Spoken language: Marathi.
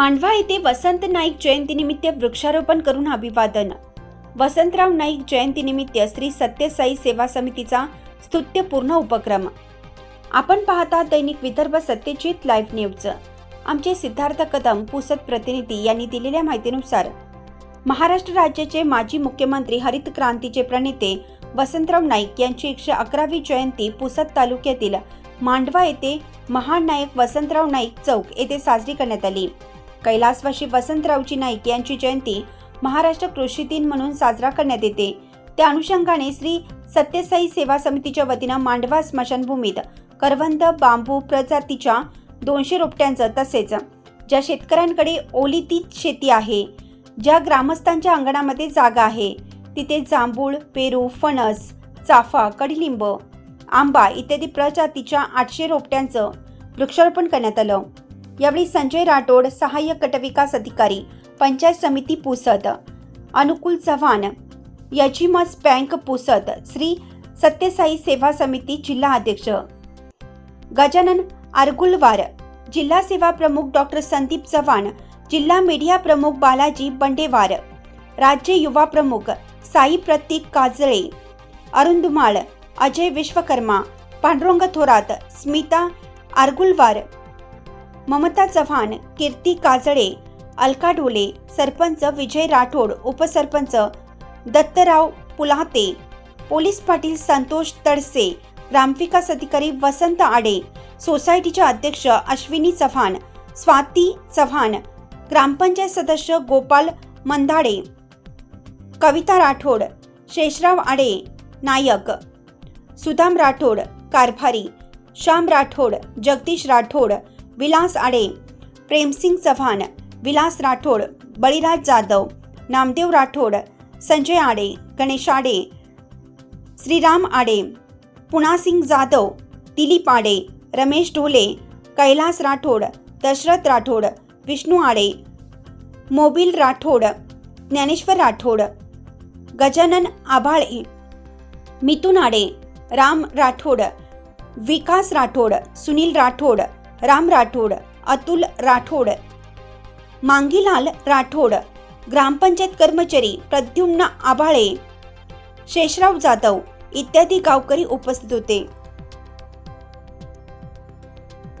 मांडवा येथे वसंत नाईक जयंतीनिमित्त वृक्षारोपण करून अभिवादन. वसंतराव नाईक जयंतीनिमित्त श्री सत्यसाई सेवा समितीचा स्तुत्यपूर्ण उपक्रम. आपण पाहता दैनिक विदर्भ सत्यजित लाईव्ह न्यूज. आमचे सिद्धार्थ कदम पुसत प्रतिनिधी यांनी दिलेल्या माहितीनुसार महाराष्ट्र राज्याचे माजी मुख्यमंत्री हरित क्रांतीचे प्रणेते वसंतराव नाईक यांची एकशे अकरावी जयंती पुसद तालुक्यातील मांडवा येथे महानायक वसंतराव नाईक चौक येथे साजरी करण्यात आली. कैलासवाशी वसंतरावजी नाईक यांची जयंती महाराष्ट्र कृषी दिन म्हणून साजरा करण्यात येते. त्या अनुषंगाने श्री सत्यसाई सेवा समितीच्या वतीनं मांडवा स्मशानभूमीत करवंद बांबू प्रजातीच्या दोनशे रोपट्यांचं तसेच ज्या शेतकऱ्यांकडे ओलितीत शेती आहे ज्या ग्रामस्थांच्या अंगणामध्ये जागा आहे तिथे जांभूळ पेरू फणस चाफा कडलिंब आंबा इत्यादी प्रजातीच्या आठशे रोपट्यांचं वृक्षारोपण करण्यात आलं. यावेळी संजय राठोड सहाय्यक गटविकास अधिकारी पंचायत समिती पुसद अनुकूल चव्हाण यजिमस बँक पुसद श्री सत्यसाई सेवा समिती जिल्हा अध्यक्ष. गजानन आरगुलवार जिल्हा सेवा प्रमुख डॉक्टर संदीप चव्हाण जिल्हा मीडिया प्रमुख बालाजी बंडेवार राज्य युवा प्रमुख साई प्रतीक काजळे अरुंदुमाळ अजय विश्वकर्मा पांडुरंग थोरात स्मिता आरगुलवार ममता चव्हाण कीर्ती काजळे अलका ढोले सरपंच विजय राठोड उपसरपंच दत्तराव पुलाते पोलीस पाटील संतोष तडसे ग्रामविकास अधिकारी वसंत आडे सोसायटीचे अध्यक्ष अश्विनी चव्हाण स्वाती चव्हाण ग्रामपंचायत सदस्य गोपाल मंदाडे कविता राठोड शेषराव आडे नायक सुदाम राठोड कारभारी श्याम राठोड जगदीश राठोड विलास आडे प्रेमसिंग चव्हाण विलास राठोड बळीराज जाधव नामदेव राठोड संजय आडे गणेश आडे श्रीराम आडे पुणासिंग जाधव दिलीप आडे रमेश ढोले कैलास राठोड दशरथ राठोड विष्णू आडे मोबिल राठोड ज्ञानेश्वर राठोड गजानन आभाळे मिथुन आडे राम राठोड विकास राठोड सुनील राठोड राम राठोड अतुल राठोड मांगीलाल राठोड ग्रामपंचायत कर्मचारी प्रद्युम्न आभाळे शेषराव जाधव इत्यादी गावकरी उपस्थित होते.